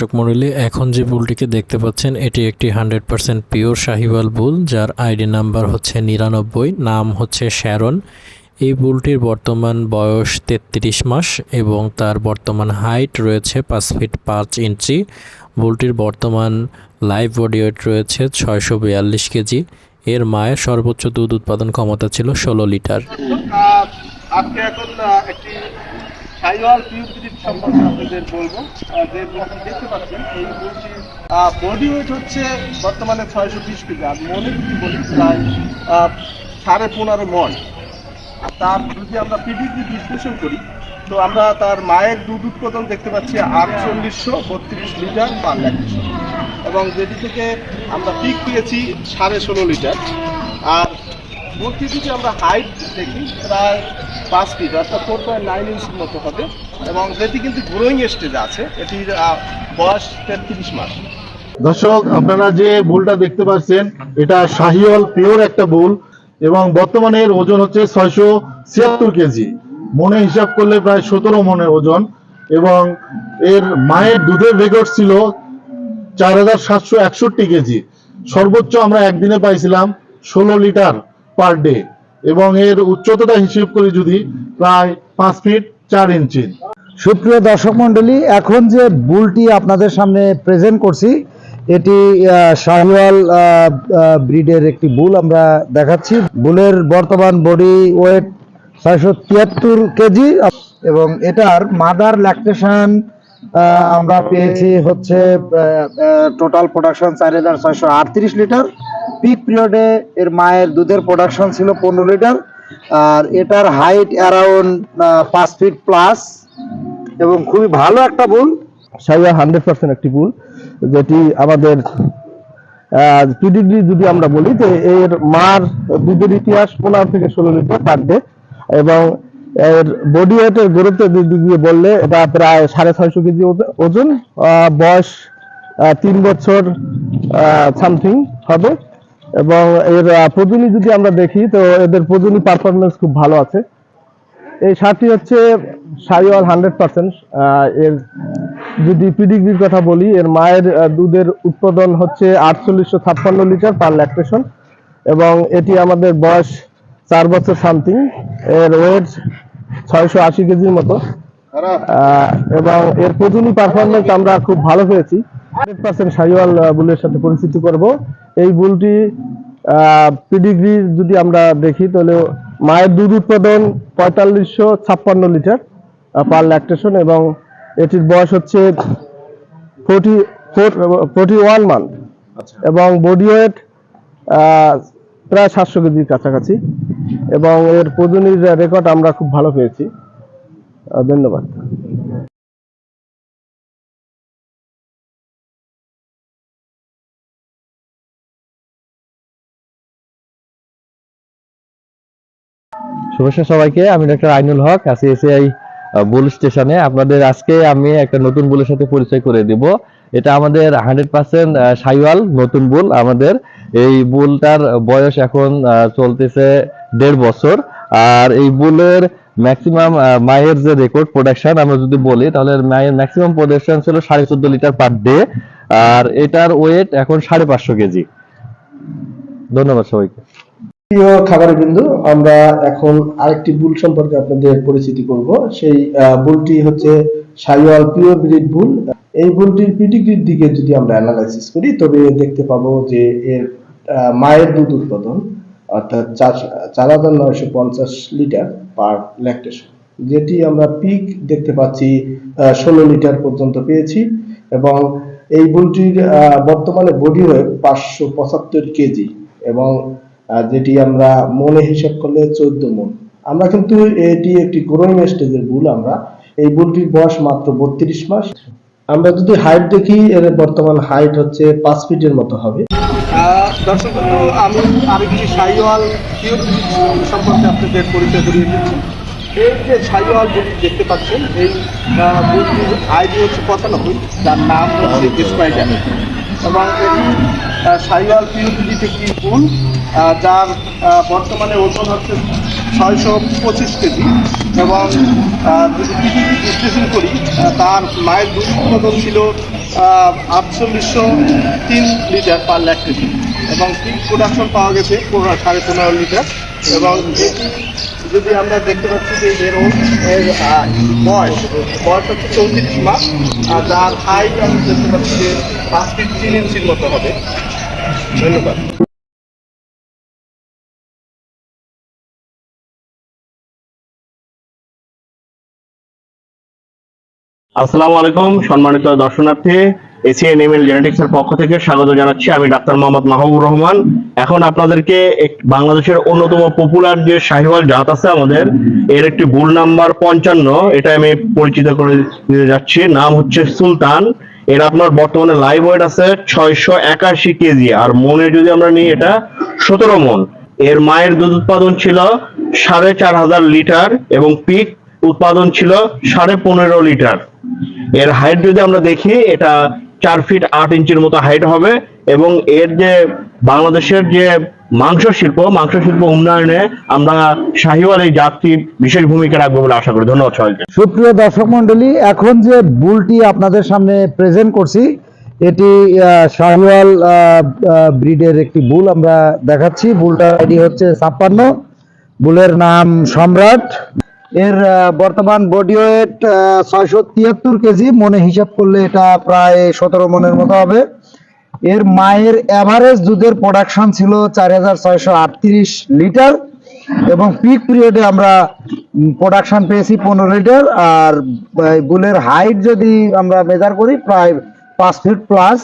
দর্শক মণ্ডলী এখন যে বুলটিকে দেখতে পাচ্ছেন, এটি একটি hundred percent pure Sahiwal bull, যার আইডি নাম্বার হচ্ছে নিরানব্বই, নাম হচ্ছে শ্যারন। এই বুলটির বর্তমান বয়স তেত্রিশ মাস এবং তার বর্তমান হাইট রয়েছে পাঁচ ফিট পাঁচ ইঞ্চি। বুলটির বর্তমান লাইভ বডি ওয়েট রয়েছে ছয়শো বিয়াল্লিশ কেজি। এর মায়ের সর্বোচ্চ দুধ উৎপাদন ক্ষমতা ছিল ষোলো লিটার। সাইওয়াল পিউপিডিট সম্পর্কে আপনাদের বলব। যে বলটি দেখতে পাচ্ছেন, এই বডি ওয়েট হচ্ছে বর্তমানে ছয়শো বিশ কেজি। আর মনে যদি বলি, প্রায় সাড়ে পনেরো মন। তার যদি আমরা পিডিগ্রি বিশ্লেষণ করি, তো আমরা তার মায়ের দুধ উৎপাদন দেখতে পাচ্ছি আটচল্লিশশো বত্রিশ লিটার পার এবং যেটি থেকে আমরা পিক পেয়েছি সাড়ে ষোলো লিটার। আর মূর্তি যদি আমরা হাইট দেখি প্রায় পাঁচ ফিট অর্থাৎ ফোর পয়েন্ট নাইন ইঞ্চির মতো হবে। এবং যেটি কিন্তু গ্রোয়িং স্টেজে আছে, এটির বয়স তেত্রিশ মাস। দর্শক, আপনারা যে বুলটা দেখতে পাচ্ছেন, এটা শাহিওয়াল পিওর একটা বুল এবং বর্তমানে এর ওজন হচ্ছে ছয়শো ছিয়াত্তর কেজি। মনে হিসাব করলে প্রায় সতেরো মনের ওজন এবং এর মায়ের দুধের রেকর্ড ছিল চার হাজার সাতশো একষট্টি কেজি। সর্বোচ্চ আমরা একদিনে পাইছিলাম ষোলো লিটার। পার ডে এবং এর উচ্চতাটা হিসেব করি যদি প্রায় পাঁচ ফিট চার ইঞ্চি সুপ্রিয় দর্শক মণ্ডলী, এখন যে বুলটি আপনাদের সামনে প্রেজেন্ট করছি, এটি শাহিওয়াল ব্রিডের একটি বুল আমরা দেখাচ্ছি। বুলের বর্তমান বডি ওয়েট ছয়শো তিয়াত্তর কেজি এবং এটার মাদার ল্যাকটেশন আমরা পেয়েছি হচ্ছে টোটাল প্রোডাকশন চার হাজার ছয়শো আটত্রিশ লিটার। পিক পিরিয়ডে এর মায়ের দুধের প্রোডাকশন ছিল পনেরো লিটার আর এটার হাইট অ্যারাউন্ড পাঁচ ফিট প্লাস এবং খুবই ভালো একটা বুল সাইয়া হান্ড্রেড পার্সেন্ট একটি বুল যেটি আমাদের পিডিগ্রি যদি আমরা বলি যে এর মার দুধের ইতিহাস পনেরো থেকে ষোলো লিটার পার ডে এবং এর বডি ওয়েটের গুরুত্বের দিক দিয়ে বললে, এটা প্রায় সাড়ে ছয়শো কেজি ওজন বয়স তিন বছর সামথিং হবে। এবং এর আহ, যদি আমরা দেখি তো এদের প্রজনন পারফরমেন্স খুব ভালো আছে। এই সারটি হচ্ছে সাইওয়াল হান্ড্রেড পার্সেন্ট এর যদি পিডিগ্রির কথা বলি এর মায়ের দুধের উৎপাদন হচ্ছে আটচল্লিশশো ছাপ্পান্ন লিটার পার ল্যাকটেশন এবং এটি আমাদের বয়স চার বছর সামথিং এর ওয়েট ছয়শো আশি কেজির মতো। এবং এর প্রজনী পারফরমেন্স আমরা খুব ভালো পেয়েছি। হান্ড্রেড পার্সেন্ট সাইওয়াল বুলের সাথে পরিচিতি করব। এই বুলটি পিডিগ্রি যদি আমরা দেখি তাহলে মায়ের দুধ উৎপাদন পঁয়তাল্লিশশো ছাপ্পান্ন লিটার পার ল্যাকটেশন এবং এটির বয়স হচ্ছে ফোর্টি ফোর্টি ওয়ান মান্থ এবং বডি ওয়েট প্রায় সাতশো কেজির কাছাকাছি এবং এর প্রজনীর রেকর্ড আমরা খুব ভালো পেয়েছি। ধন্যবাদ। শুভেচ্ছা সবাইকে, আমি ডক্টর আইনুল হক, আছি এসিআই বুল স্টেশনে। আপনাদের আজকে আমি একটা নতুন বুলের সাথে পরিচয় করে দিব। এটা আমাদের হান্ড্রেড পার্সেন্ট সাইওয়াল, নতুন বুল আমাদের। এই বুলটার বয়স এখন চলতেছে দেড় বছর। আর এই বুলের ম্যাক্সিমাম মায়ের যে রেকর্ড প্রোডাকশন আমরা যদি বলি, তাহলে মায়ের ম্যাক্সিমাম প্রোডাকশন ছিল সাড়ে চোদ্দ লিটার পার ডে আর এটার ওয়েট এখন সাড়ে পাঁচশো কেজি। ধন্যবাদ সবাইকে। প্রিয় খাবারের বিন্দু আমরা এখন আরেকটি বুল সম্পর্কে আপনাদের পরিচিতি করব। সেই বুলটি হচ্ছে সাইওয়াল পিওর ব্রিড বুল এই বুলটির পিডিগ্রির দিকে যদি আমরা অ্যানালাইসিস করি তবে দেখতে পাবো যে এর মায়ের দুধ উৎপাদন অর্থাৎ চার হাজার নয়শো পঞ্চাশ লিটার পার ল্যাকটেশন যেটি আমরা পিক দেখতে পাচ্ছি ষোলো লিটার পর্যন্ত পেয়েছি এবং এই বুলটির আহ, বর্তমানে বডি ওয়েট পাঁচশো পঁচাত্তর কেজি এবং যেটি আমরা মনে হিসাব করলে চোদ্দ মন। আমরা কিন্তু এটি একটি গ্রোয়িং স্টেজের ভুল আমরা। এই বুলটির বয়স মাত্র বত্রিশ মাস। আমরা যদি হাইট দেখি এর বর্তমান হাইট হচ্ছে পাঁচ ফিটের মতো হবে। দর্শক বন্ধু, আমি আরেকটি সাইওয়াল সম্পর্কে আপনাদের পরিচয় করিয়ে দিচ্ছি। এই যে সাইওয়াল বুলটি দেখতে পাচ্ছেন এই আহ, বুলটির আইডি হচ্ছে পঁচানব্বই যার নাম হচ্ছে স্পাইডার। এবং এটি সাইওয়াল পিউপিডিট একটি আহ, যার বর্তমানে ওজন হচ্ছে ছয়শো পঁচিশ কেজি এবং বিশ্লেষণ করি তার মায়ের দুধ উৎপাদন ছিল আটচল্লিশশো তিন লিটার পার ল্যাক কেজি এবং পিক প্রোডাকশন পাওয়া গেছে সাড়ে পনেরো লিটার এবং যদি আমরা দেখতে পাচ্ছি যে এর বয়স বয়স হচ্ছে চৌত্রিশ মাস, আর যার হাইট আমি দেখতে পাচ্ছি যে পাঁচ ফিট তিন ইঞ্চির মতো হবে। ধন্যবাদ। আসসালামু আলাইকুম, সম্মানিত দর্শনার্থী এসিএন এমএল জেনেটিক্স এর পক্ষ থেকে স্বাগত জানাচ্ছি আমি ডাক্তার মোহাম্মদ মাহবুব রহমান। এখন আপনাদেরকে বাংলাদেশের অন্যতম পপুলার যে শাহিওয়াল জাত আছে আমাদের, এর একটি বুল নাম্বার পঞ্চান্ন, এটা আমি পরিচিত করে দিতে যাচ্ছি। নাম হচ্ছে সুলতান, এর আপনার বর্তমানে লাইভ ওয়েট আছে ছয়শো একাশি কেজি, আর মনে যদি আমরা নিই এটা সতেরো মন। এর মায়ের দুধ উৎপাদন ছিল সাড়ে চার হাজার লিটার এবং পিক উৎপাদন ছিল সাড়ে পনেরো লিটার। এর হাইট যদি আমরা দেখি, এটা চার ফিট আট ইঞ্চির মতো হাইট হবে এবং এর যে বাংলাদেশের যে মাংস শিল্প মাংস শিল্প উন্নয়নে আমরা শাহিওয়াল এই জাতটি বিশেষ ভূমিকা রাখব বলে আশা করি। ধন্যবাদ সবাইকে। সুপ্রিয় দর্শক মন্ডলী এখন যে বুলটি আপনাদের সামনে প্রেজেন্ট করছি, এটি শাহিওয়াল ব্রিডের একটি বুল আমরা দেখাচ্ছি। বুলটার আইডি হচ্ছে ছাপ্পান্ন। বুলের নাম সম্রাট। এর বর্তমান বডি ওয়েট ছয়শো তিয়াত্তর কেজি। মনে হিসাব করলে এটা প্রায় সতেরো মনের মতো হবে। এর মায়ের এভারেজ দুধের প্রোডাকশন ছিল চার হাজার ছয়শো আটত্রিশ লিটার। এবং পিক পিরিয়ডে আমরা প্রোডাকশন পেয়েছি পনেরো লিটার। আর বুলের হাইট যদি আমরা মেজার করি, প্রায় পাঁচ ফিট প্লাস